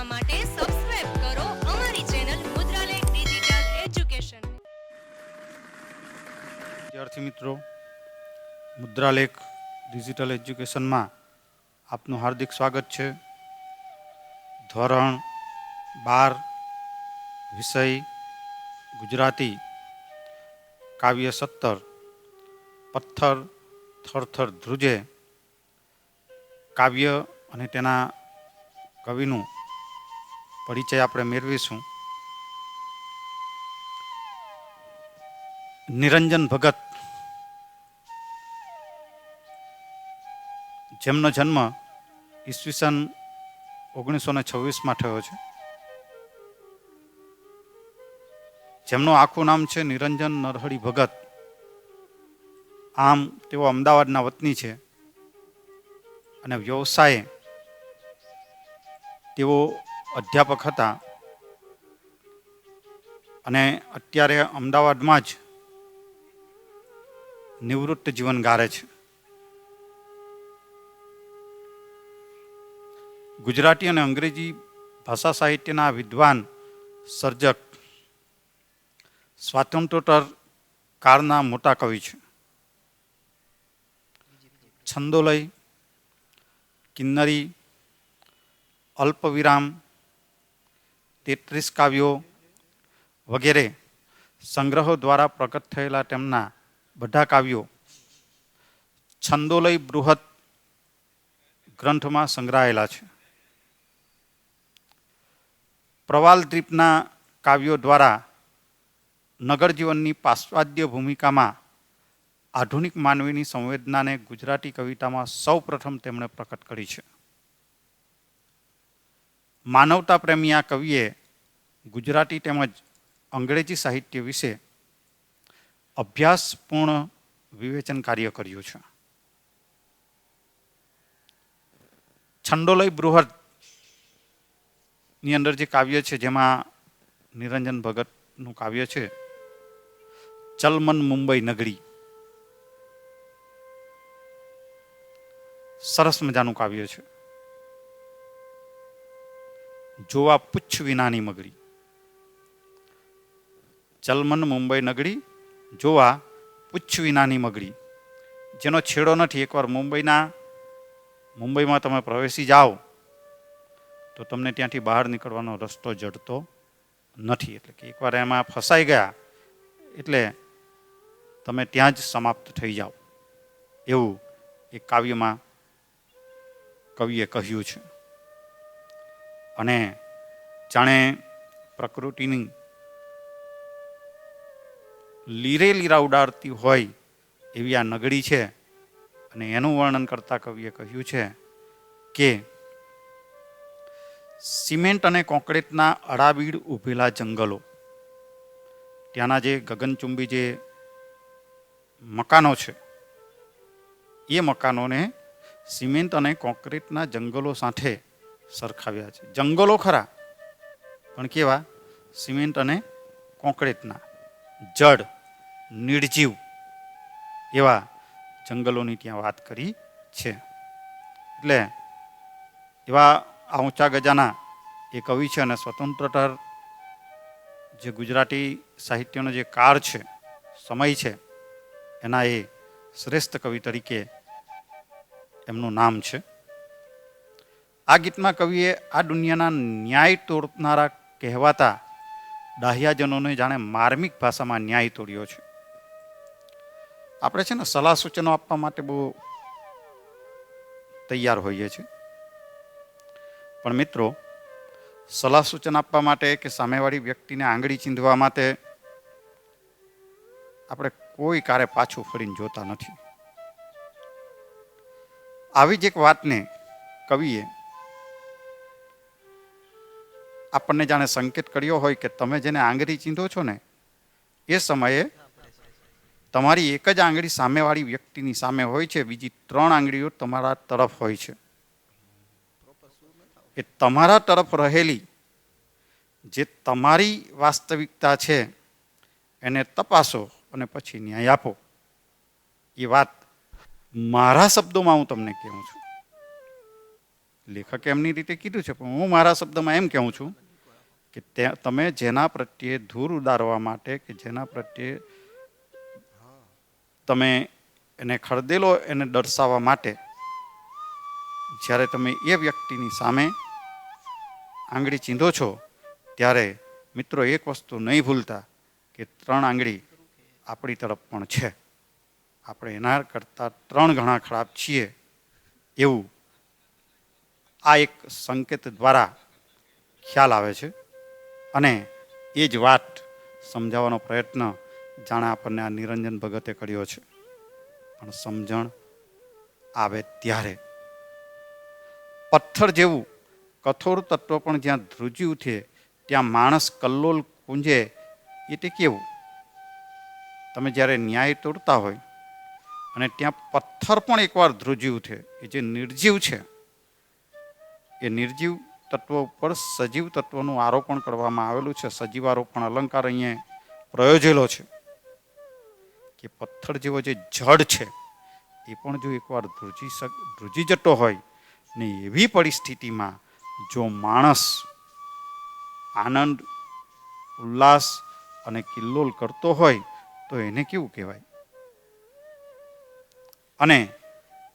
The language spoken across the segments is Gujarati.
જોવા માટે સબસ્ક્રાઇબ કરો અમારી ચેનલ મુદ્રાલેખ ડિજિટલ એજ્યુકેશન વિદ્યાર્થી મિત્રો, મુદ્રાલેખ ડિજિટલ એજ્યુકેશનમાં આપનું હાર્દિક સ્વાગત છે. ધોરણ બાર, વિષય ગુજરાતી, કાવ્ય સત્તર, પથ્થર, થરથર ધ્રુજે કાવ્ય અને તેના કવિનું પરિચય આપણે મેળવીશું. નિરંજન ભગત. જેમનો જન્મ ઈસવીસન ઓગણીસો ને છવ્વીસમાં થયો છે. જેમનું આખું નામ છે નિરંજન નરહરી ભગત. આમ તેઓ અમદાવાદના વતની છે. અને વ્યવસાયે તેઓ અધ્યાપક હતા. અને અત્યારે અમદાવાદમાં જ નિવૃત્ત જીવન ગારે છે. ગુજરાતી અને અંગ્રેજી ભાષા સાહિત્યના વિદ્વાન સર્જક સ્વાતંત્રોત્તર કાળના મોટા કવિ છે. છંદોલય, કિન્નરી, અલ્પવિરામ તેત્રીસ કાવ્યો વગેરે સંગ્રહો દ્વારા પ્રગટ થયેલા તેમના બધા કાવ્યો છંદોલય બૃહદ ગ્રંથમાં સંગ્રહાયેલા છે. પ્રવાલ દ્વીપના કાવ્યો દ્વારા નગર જીવનની ભૂમિકામાં આધુનિક માનવીની સંવેદનાને ગુજરાતી કવિતામાં સૌ પ્રથમ તેમણે પ્રકટ કરી છે. માનવતા પ્રેમી આ કવિએ ગુજરાતી તેમજ અંગ્રેજી સાહિત્ય વિશે અભ્યાસપૂર્ણ વિવેચન કાર્ય કર્યું છે. છંડોલય બૃહદની અંદર જે કાવ્ય છે, જેમાં નિરંજન ભગતનું કાવ્ય છે, ચલમન મુંબઈ નગરી. સરસ મજાનું કાવ્ય છે. જોવા પુચ્છ વિનાની મગરી. ચલમન મુંબઈ નગરી જોવા પુચ્છ વિનાની મગરી જેનો છેડો નથી, એકવાર મુંબઈના, મુંબઈમાં તમે પ્રવેશી જાઓ, તો તમને ત્યાંથી બહાર નીકળવાનો રસ્તો જડતો નથી. એટલે કે એકવાર એમાં ફસાઈ ગયા, એટલે તમે ત્યાં જ સમાપ્ત થઈ જાઓ. એવું એ કાવ્યમાં કવિએ કહ્યું છે. અને જાણે પ્રકૃતિની લીરે લીરા ઉડાડતી હોય એવી આ નગરી છે. અને એનું વર્ણન કરતા કવિએ કહ્યું છે કે, સિમેન્ટ અને કોન્ક્રીટના અડાબીડ ઊભેલા જંગલો, ત્યાંના જે ગગનચુંબી જે મકાનો છે, એ મકાનોને સિમેન્ટ અને કોન્ક્રીટના જંગલો સાથે સરખાવ્યા છે. જંગલો ખરા, પણ કેવા? સિમેન્ટ અને કોન્ક્રીટના જડ નિર્જીવ એવા જંગલોની ત્યાં વાત કરી છે. એટલે એવા આ ઊંચા ગજાના એ કવિ છે અને સ્વતંત્રતા જે ગુજરાતી સાહિત્યનો જે કાળ છે, સમય છે, એના એ શ્રેષ્ઠ કવિ તરીકે એમનું નામ છે. આ ગીતમાં કવિએ આ દુનિયાના ન્યાય તોડનારા કહેવાતા ડાહ્યાજનોને જાણે માર્મિક ભાષામાં ન્યાય તોડ્યો છે. આપણે છે ને સલાહ સૂચનો આપવા માટે બહુ તૈયાર હોઈએ છીએ. પણ મિત્રો, સલાહ સૂચન આપવા માટે કે સામેવાળી વ્યક્તિને આંગળી ચીંધવા માટે આપણે કોઈ કારે પાછું ફરીને જોતા નથી. આવી જ એક વાતને કવિએ આપણને જાણે સંકેત કર્યો હોય કે તમે જેને આંગળી ચીંધો છો ને, એ સમયે તમારી એક જ આંગળી સામેવાળી વ્યક્તિની સામે હોય છે, બીજી ત્રણ આંગળીઓ તમારા તરફ હોય છે. એ તમારા તરફ રહેલી જે તમારી વાસ્તવિકતા છે, એને તપાસો અને પછી ન્યાય આપો. એ વાત મારા શબ્દોમાં હું તમને કહું છું. લેખકે એમની રીતે કીધું છે, પણ હું મારા શબ્દમાં એમ કહું છું કે તમે જેના પ્રત્યે ધૂર ઉદારવા માટે કે જેના પ્રત્યે તમે એને ખરદેલો એને દર્શાવવા માટે, જ્યારે તમે એ વ્યક્તિની સામે આંગળી ચીંધો છો, ત્યારે મિત્રો એક વસ્તુ નહીં ભૂલતા કે ત્રણ આંગળી આપણી તરફ પણ છે. આપણે એના કરતાં ત્રણ ઘણા ખરાબ છીએ એવું આ એક સંકેત દ્વારા ખ્યાલ આવે છે. અને એ જ વાત સમજાવવાનો પ્રયત્ન જાણે આપણને આ નિરંજન ભગતે કર્યો છે. પણ સમજણ આવે ત્યારે. પથ્થર જેવું કઠોર તત્વ પણ જ્યાં ધ્રુજી ઉઠે, ત્યાં માણસ કલ્લોલ કુંજે એ તે કેવું? તમે જ્યારે ન્યાય તોડતા હોય અને ત્યાં પથ્થર પણ એકવાર ધ્રુજી ઉઠે, એ જે નિર્જીવ છે એ નિર્જીવ તત્વ ઉપર સજીવ તત્વનું આરોપણ કરવામાં આવેલું છે. સજીવ આરોપણ અલંકાર અહીંયા પ્રયોજેલો છે કે પથ્થર જેવો જે જડ છે, એ પણ જો એકવાર ધ્રુજી ધ્રુજી જતો હોય ને એવી પરિસ્થિતિમાં જો માણસ આનંદ, ઉલ્લાસ અને કિલ્લોલ કરતો હોય તો એને કેવું કહેવાય? અને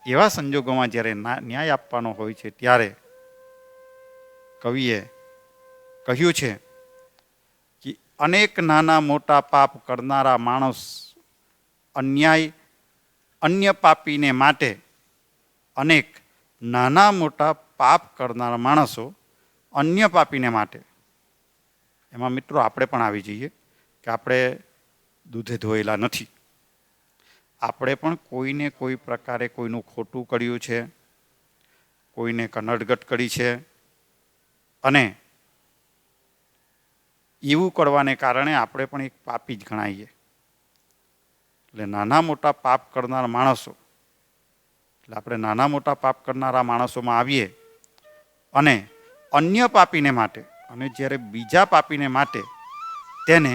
એવા સંજોગોમાં જ્યારે ન્યાય આપવાનો હોય છે, ત્યારે કવિએ કહ્યું છે કે અનેક નાના મોટા પાપ કરનારા માણસ અન્યાય, અન્ય પાપીને માટે અનેક નાના મોટા પાપ કરનારા માણસો અન્ય પાપીને માટે. એમાં મિત્રો આપણે પણ આવી જઈએ કે આપણે દૂધે ધોયેલા નથી. આપણે પણ કોઈને કોઈ પ્રકારે કોઈનું ખોટું કર્યું છે, કોઈને કનડગટ કરી છે અને એવું કરવાને કારણે આપણે પણ એક પાપી જ ગણાઈએ. એટલે નાના મોટા પાપ કરનાર માણસો, એટલે આપણે નાના મોટા પાપ કરનારા માણસોમાં આવીએ અને અન્ય પાપીને માટે અને જ્યારે બીજા પાપીને માટે તેને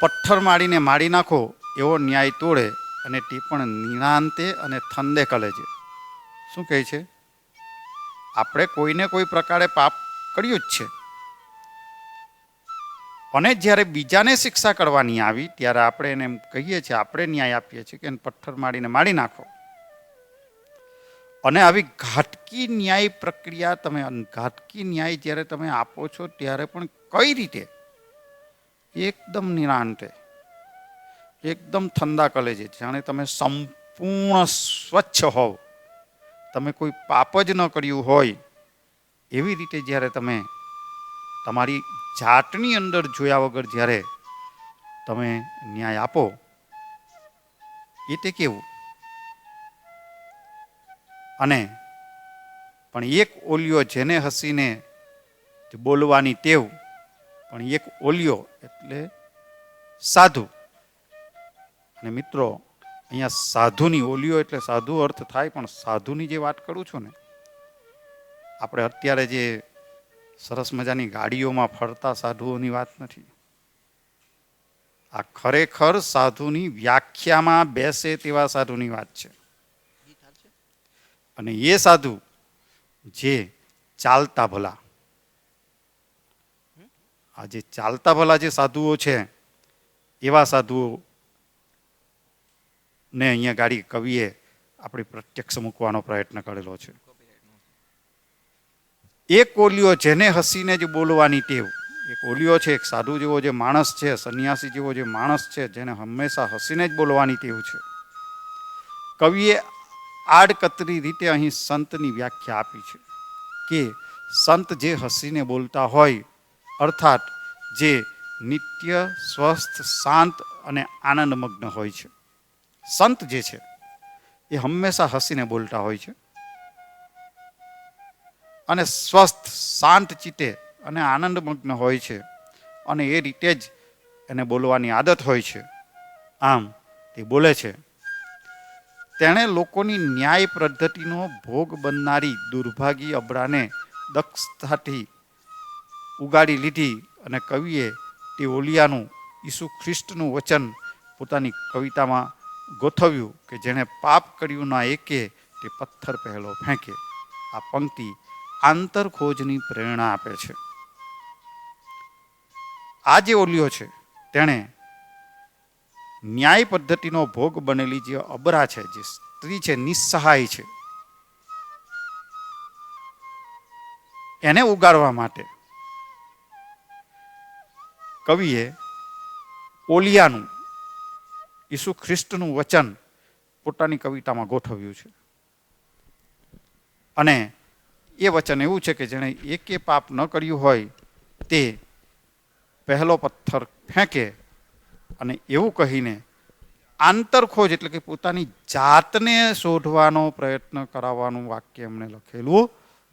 પથ્થર મારીને મારી નાખો એવો ન્યાય તોડે અને તે પણ નિણાંતે અને થંદે કલે છે. શું કહે છે? આપણે કોઈને કોઈ પ્રકારે પાપ કર્યું જ છે. અને જ્યારે બીજાને શિક્ષા કરવાની આવી, ત્યારે આપણે એને કહીએ છીએ, આપણે ન્યાય આપીએ છીએ કે એને પથ્થર મારીને મારી નાખો. અને આવી ઘાટકી ન્યાય પ્રક્રિયા તમે ઘાટકી ન્યાય જ્યારે તમે આપો છો, ત્યારે પણ કઈ રીતે? એકદમ નિરાંતે. એકદમ ઠંડા કલેજે, જાણે તમે સંપૂર્ણ સ્વચ્છ હોવ. તમે કોઈ પાપ જ ન કર્યું હોય, એવી રીતે જ્યારે તમે તમારી જાતની અંદર જોયા વગર જ્યારે તમે ન્યાય આપો, એ તે કેવું? અને પણ એક ઓલિયો જેને હસીને બોલવાની ટેવ, પણ એક ઓલિયો એટલે સાધુ. અને મિત્રો અહીંયા સાધુની ઓલિયો એટલે સાધુ અર્થ થાય, પણ સાધુની જે વાત કરું છું ને, આપણે અત્યારે જે સરસ મજાની ગાડીઓમાં ફરતા સાધુઓની વાત નથી. આ ખરેખર સાધુની વ્યાખ્યામાં બેસે તેવા સાધુની વાત છે. અને એ સાધુ જે ચાલતા ભલા. આ જે ચાલતા ભલા જે સાધુઓ છે, એવા સાધુઓ ને અહીંયા ગાડી કવિએ આપણી પ્રત્યક્ષ મૂકવાનો પ્રયત્ન કરેલો છે. એ કોલિયો જેને હસીને જ બોલવાની ટેવ. એ કોલિયો છે, એક સાધુ જેવો જે માણસ છે, સંન્યાસી જેવો જે માણસ છે, જેને હંમેશા હસીને જ બોલવાની ટેવ છે. કવિએ આડકતરી રીતે અહીં સંતની વ્યાખ્યા આપી છે કે સંત જે હસીને બોલતા હોય, અર્થાત જે નિત્ય, સ્વસ્થ, શાંત અને આનંદમગ્ન હોય છે. સંત જે છે, એ હંમેશા હસીને બોલતા હોય છે. અને સ્વસ્થ, શાંત ચિત્તે અને આનંદમગ્ન હોય છે. અને એ રીતે જ એને બોલવાની આદત હોય છે. આમ તે બોલે છે. તેણે લોકોની ન્યાય પદ્ધતિનો ભોગ બનનારી દુર્ભાગી અબડાને દક્ષતાથી ઉગાડી લીધી અને કવિએ તે ઓલિયાનું ઈસુ ખ્રિસ્તનું વચન પોતાની કવિતામાં ગોઠવ્યું કે જેણે પાપ કર્યું ના એકે, તે પથ્થર પહેલો ફેંકે. આ પંક્તિ આંતરખોજની પ્રેરણા આપે છે. આ જે ઓલિયો છે, તેણે ન્યાય પદ્ધતિનો ભોગ બનેલી જે અબરા છે, જે સ્ત્રી છે, નિસ્સહાય છે, એને ઉગાડવા માટે કવિએ ઓલિયાનું ઈસુ ખ્રિસ્તનું વચન પોતાની કવિતામાં ગોઠવ્યું છે. અને એ વચન એવું છે કે જેણે એકે પાપ ન કર્યું હોય તે પહેલો પથ્થર ફેંકે અને એવું કહીને આંતરખોજ એટલે કે પોતાની જાતને શોધવાનો પ્રયત્ન કરાવવાનું વાક્ય એમણે લખેલું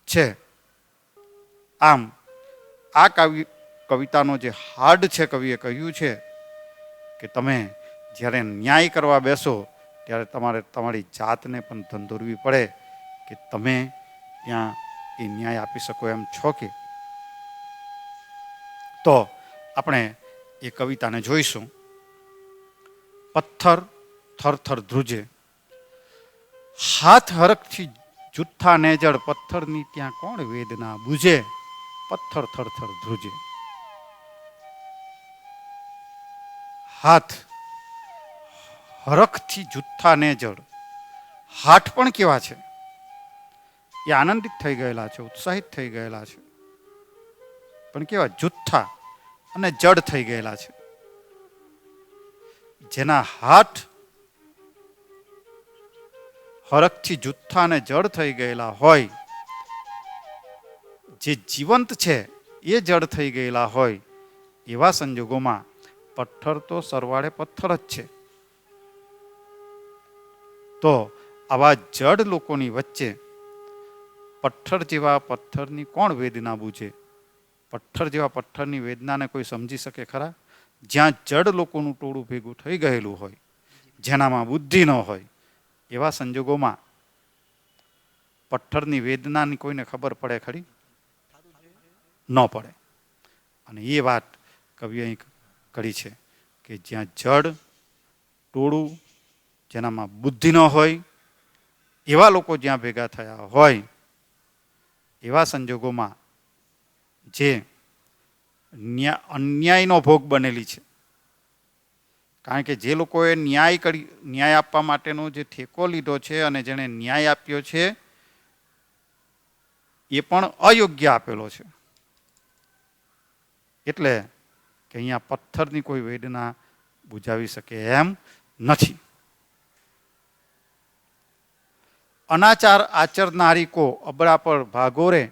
છે. આમ, આ કવિ, કવિતાનો જે હાર્ડ છે કવિએ કહ્યું છે કે તમે જ્યારે ન્યાય કરવા બેસો, ત્યારે તમારે તમારી જાતને પણ ધંધોરવી પડે કે તમે ત્યાં એ ન્યાય આપી શકો એમ છો કે? તો આપણે એ કવિતાને જોઈશું. પથ્થર થરથર ધ્રુજે. હાથ હરકથી જુઠ્ઠા નેજળ પથ્થરની ત્યાં કોણ વેદના બુજે? પથ્થર થરથર ધ્રુજે. હાથ હરખથી જુથ્થાને જળ હાથ પણ કેવા છે? એ આનંદિત થઈ ગયેલા છે, ઉત્સાહિત થઈ ગયેલા છે. પણ કેવા? જુથ્થા અને જડ થઈ ગયેલા છે. જેના હાથ હરખથી જુથ્થા અને જડ થઈ ગયેલા હોય, જે જીવંત છે, એ જડ થઈ ગયેલા હોય, એવા સંજોગોમાં પથ્થર તો સરવાળે પથ્થર જ છે. તો આવા જડ લોકોની વચ્ચે પથ્થર જેવા પથ્થરની કોણ વેદના બુજે? પથ્થર જેવા પથ્થરની વેદનાને કોઈ સમજી શકે ખરા? જ્યાં જડ લોકોનું ટોળું ભેગું થઈ ગયેલું હોય, જેનામાં બુદ્ધિ ન હોય, એવા સંજોગોમાં પથ્થરની વેદનાની કોઈને ખબર પડે ખરી? ન પડે. અને એ વાત કવિએ અહીં કરી છે કે જ્યાં જડ ટોળું જેનામાં બુદ્ધિ ન હોય, એવા લોકો જ્યાં ભેગા થયા હોય, એવા સંજોગોમાં જે ન્યા, અન્યાયનો ભોગ બનેલી છે. કારણ કે જે લોકોએ ન્યાય કરી, ન્યાય આપવા માટેનો જે ઠેકો લીધો છે અને જેણે ન્યાય આપ્યો છે, એ પણ અયોગ્ય આપેલો છે. એટલે કે અહીંયા પથ્થરની કોઈ વેદના બુજાવી શકે એમ નથી. અનાચાર આચરનારી કો અબળા પર ભાગોરે,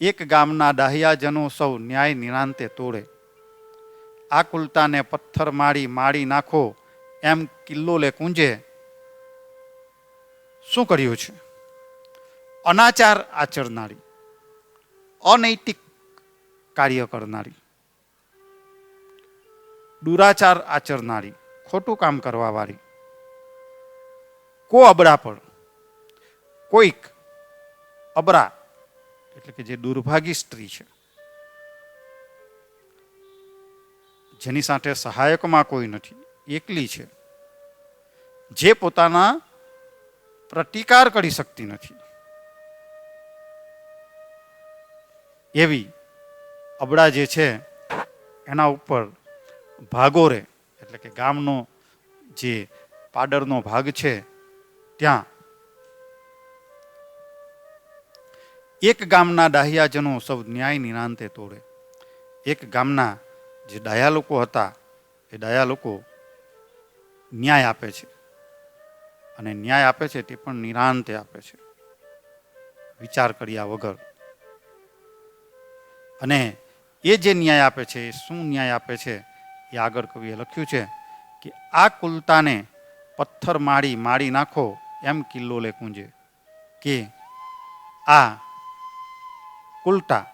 એક ગામના ડાહ્યાજનો સૌ ન્યાય નિરાંતે તોડે. આ કુલતાને પથ્થર મારી મારી નાખો, એમ કિલ્લો લે કુંજે. શું કર્યું છે? અનાચાર આચરનારી, અનૈતિક કાર્ય કરનારી, દુરાચાર આચરનારી, ખોટું કામ કરવાવાળી, કો અબડા પર? કોઈક અબરા એટલે કે જે દુર્ભાગી સ્ત્રી છે, જેની સાથે સહાયકમાં કોઈ નથી, એકલી છે, જે પોતાના પ્રતિકાર કરી શકતી નથી. એવી અબડા જે છે, એના ઉપર ભાગોરે એટલે કે ગામનો જે પાડરનો ભાગ છે, ત્યાં એક ગામના ડાહ્યાજનો સૌ ન્યાય નિરાંતે તોડે. એક ગામના જે ડાયા લોકો હતા, એ ડાયા લોકો ન્યાય આપે છે. અને ન્યાય આપે છે તે પણ નિરાંતે આપે છે. વિચાર કર્યા વગર. અને એ જે ન્યાય આપે છે, એ શું ન્યાય આપે છે, એ આગળ કવિએ લખ્યું છે કે આ કુલતાને પથ્થર મારી મારી નાખો એમ કિલ્લો લે કુંજે કે આ કુલટા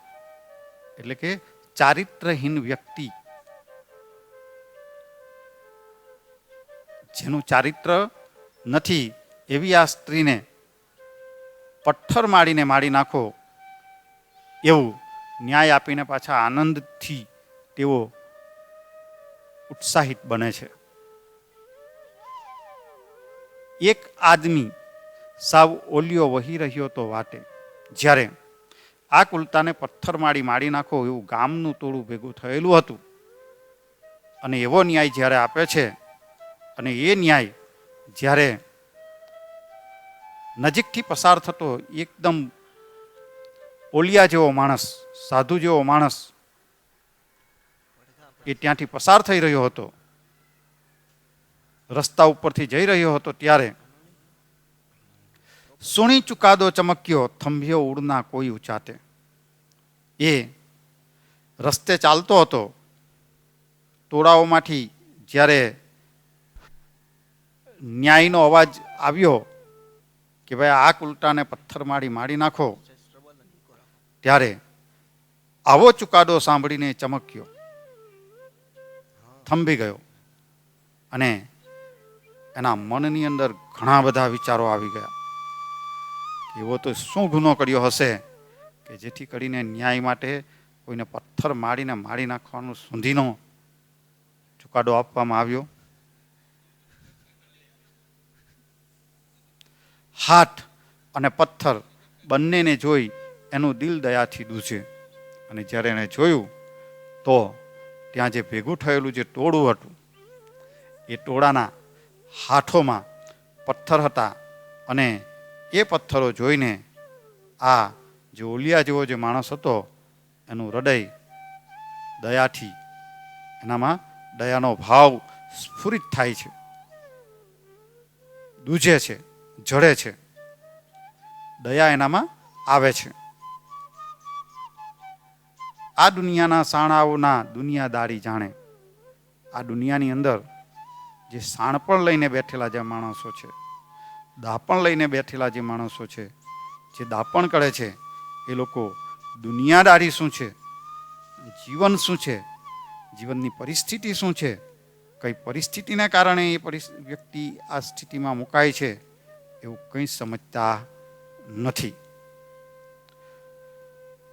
એટલે કે ચારિત્રહીન વ્યક્તિ. જેનું ચારિત્ર નથી, એવી આ સ્ત્રીને પથ્થર મારીને મારી નાખો, એવું ન્યાય આપીને પાછા આનંદથી તેઓ ઉત્સાહિત બને છે. એક આદમી સાવ ઓલિયો વહી રહ્યો તો વાટે, જ્યારે આ કુલતાને પથ્થર મારી મારી નાખો એવું ગામનું ટોળું ભેગું થયેલું હતું. અને એવો ન્યાય જ્યારે આપે છે, અને એ ન્યાય જ્યારે નજીકથી પસાર થતો એકદમ ઓલિયા જેવો માણસ, સાધુ જેવો માણસ એ ત્યાંથી પસાર થઈ રહ્યો હતો. રસ્તા ઉપરથી જઈ રહ્યો હતો ત્યારે સુણી ચુકાદો ચમક્યો, થંભ્યો ઉડના કોઈ ઉચાતે. એ રસ્તે ચાલતો હતો. ટોળાઓમાંથી જ્યારે ન્યાયનો અવાજ આવ્યો કે ભાઈ આ કુલટાને પથ્થર મારી મારી નાખો, ત્યારે આવો ચુકાદો સાંભળીને ચમક્યો. થંભી ગયો અને એના મનની અંદર ઘણા બધા વિચારો આવી ગયા એવો તો શું ગુનો કર્યો હશે? કે જેથી કરીને ન્યાય માટે કોઈને પથ્થર મારીને મારી નાખવાનો સુધીનો ચુકાદો આપવામાં આવ્યો. હાથ અને પથ્થર બંનેને જોઈ એનું દિલ દયાથી દૂજે અને જ્યારે એણે જોયું, તો ત્યાં જે ભેગું થયેલું જે ટોળું હતું, એ ટોળાના હાથોમાં પથ્થર હતા અને એ પથ્થરો જોઈને આ જે ઓલિયા જેવો જે માણસ હતો, એનું હૃદય દયાથી, એનામાં દયાનો ભાવ સ્ફુરિત થાય છે. દૂજે છે, જડે છે. દયા એનામાં આવે છે. આ દુનિયાના સાણાઓના દુનિયાદારી જાણે, આ દુનિયાની અંદર જે સાણપણ લઈને બેઠેલા જે માણસો છે દાપણ લઈને બેઠેલા જે માણસો છે, જે દાપણ કરે છે એ લોકો દુનિયાદારી શું છે? જીવન શું છે? જીવનની પરિસ્થિતિ શું છે? કઈ પરિસ્થિતિને કારણે એ વ્યક્તિ આ સ્થિતિમાં મુકાય છે? એવું કંઈ સમજતા નથી.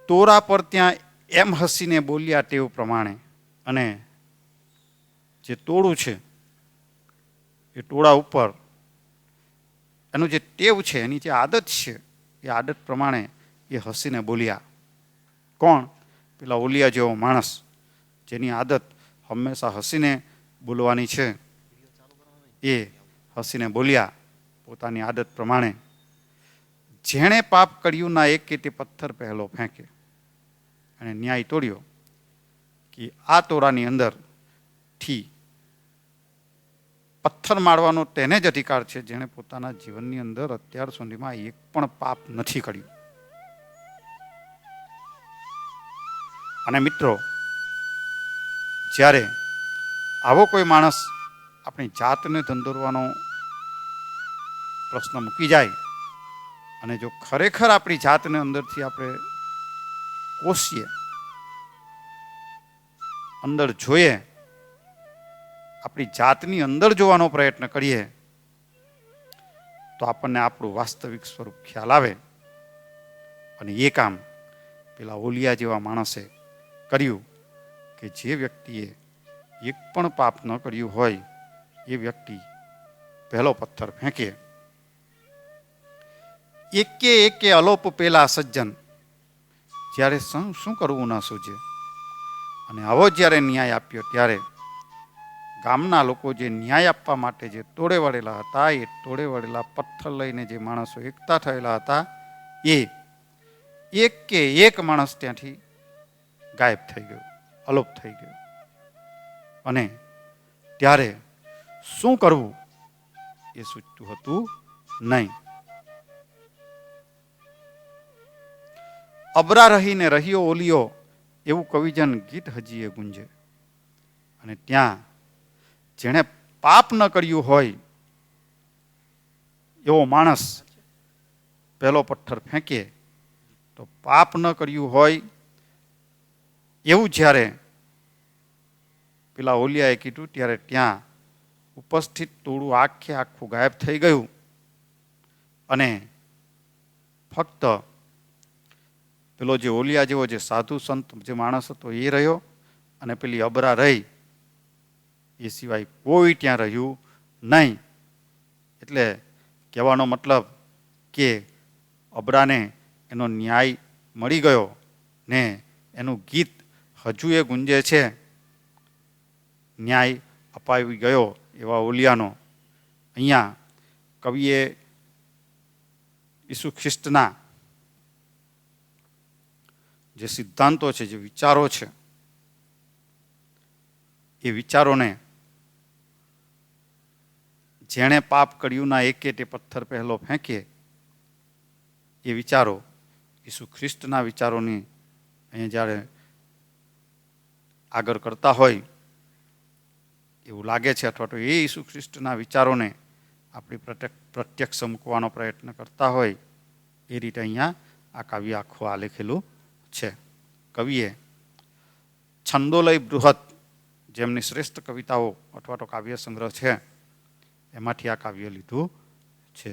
તોરા પર ત્યાં એમ હસીને બોલ્યા તેવું પ્રમાણે અને જે ટોળું છે, એ ટોળા ઉપર એનું જે ટેવ છે, એની જે આદત છે, એ આદત પ્રમાણે એ હસીને બોલ્યા, કોણ? પેલા ઓલિયા જેવો માણસ, જેની આદત હંમેશા હસીને બોલવાની છે. એ હસીને બોલ્યા, પોતાની આદત પ્રમાણે, જેણે પાપ કર્યું ના એક કે તે પથ્થર પહેલો ફેંકે. અને ન્યાય તોડ્યો કે આ તોરાની અંદરથી પથ્થર મારવાનો તેને જ અધિકાર છે જેણે પોતાના જીવનની અંદર અત્યાર સુધીમાં એક પણ પાપ નથી કર્યું. અને મિત્રો, જ્યારે આવો કોઈ માણસ આપણી જાતને ધંધોરવાનો પ્રશ્ન મૂકી જાય અને જો ખરેખર આપણી જાતને અંદરથી આપણે કોશીએ અંદર જોઈએ, આપણી જાતની અંદર જોવાનો પ્રયત્ન કરીએ, તો આપણને આપણું વાસ્તવિક સ્વરૂપ ખ્યાલ આવે અને એ કામ પેલા ઓલિયા જેવા માણસે કર્યું કે જે વ્યક્તિએ એક પણ પાપ ન કર્યું હોય, એ વ્યક્તિ પહેલો પથ્થર ફેંકે. એકે એકે અલોપ પેલા સજ્જન. જ્યારે શું શું કરવું ન સૂજે? અને આવો જ્યારે ન્યાય આપ્યો ત્યારે ગામના લોકો જે ન્યાય આપવા માટે જે તોડે વળેલા હતા, એ તોડે વળેલા પથ્થર લઈને જે માણસો એકતા થયેલા હતા, એ એક કે એક માણસ ત્યાંથી ગાયબ થઈ ગયો, અલોપ થઈ ગયો. અને ત્યારે શું કરવું? એ સૂચતું હતું નહીં. અબરા રહીને રહ્યો ઓલિયો, એવું કવિજન ગીત હજીએ ગુંજે. અને ત્યાં જેણે પાપ ન કર્યું હોય, એવો માણસ પહેલો પથ્થર ફેંકે, તો પાપ ન કર્યું હોય એવું જ્યારે પેલા ઓલિયાએ કીધું, ત્યારે ત્યાં ઉપસ્થિત ટોળું આખે આખું ગાયબ થઈ ગયું અને ફક્ત પેલો જે ઓલિયા જેવો જે સાધુ સંત, જે માણસ હતો એ રહ્યો અને પેલી અબરા રહી. એ સિવાય કોઈ ત્યાં રહ્યું નહીં. એટલે કહેવાનો મતલબ કે અબરાને એનો ન્યાય મળી ગયો ને એનું ગીત હજુ એ ગુંજે છે, ન્યાય અપાવી ગયો એવા ઓલિયાનો. અહીંયા કવિએ ઈસુ ખ્રિસ્તના જે સિદ્ધાંતો છે, જે વિચારો છે, એ વિચારોને જેણે પાપ કર્યું ના એકે તે પથ્થર પહેલો ફેંકે, એ વિચારો ઈસુ ખ્રિસ્તના વિચારોની અહીંયા જ્યારે આગળ કરતા હોય, એવું લાગે છે અથવા તો એ ઈસુ ખ્રિસ્તના વિચારોને આપણી પ્રત્યક્ષ મૂકવાનો પ્રયત્ન કરતા હોય, એ રીતે અહીંયા આ કાવ્ય આખું આલેખેલું છે. કવિએ છંદોલય બૃહદ જેમની શ્રેષ્ઠ કવિતાઓ અથવા તો કાવ્ય સંગ્રહ છે, એમાંથી આ કાવ્ય લીધું છે.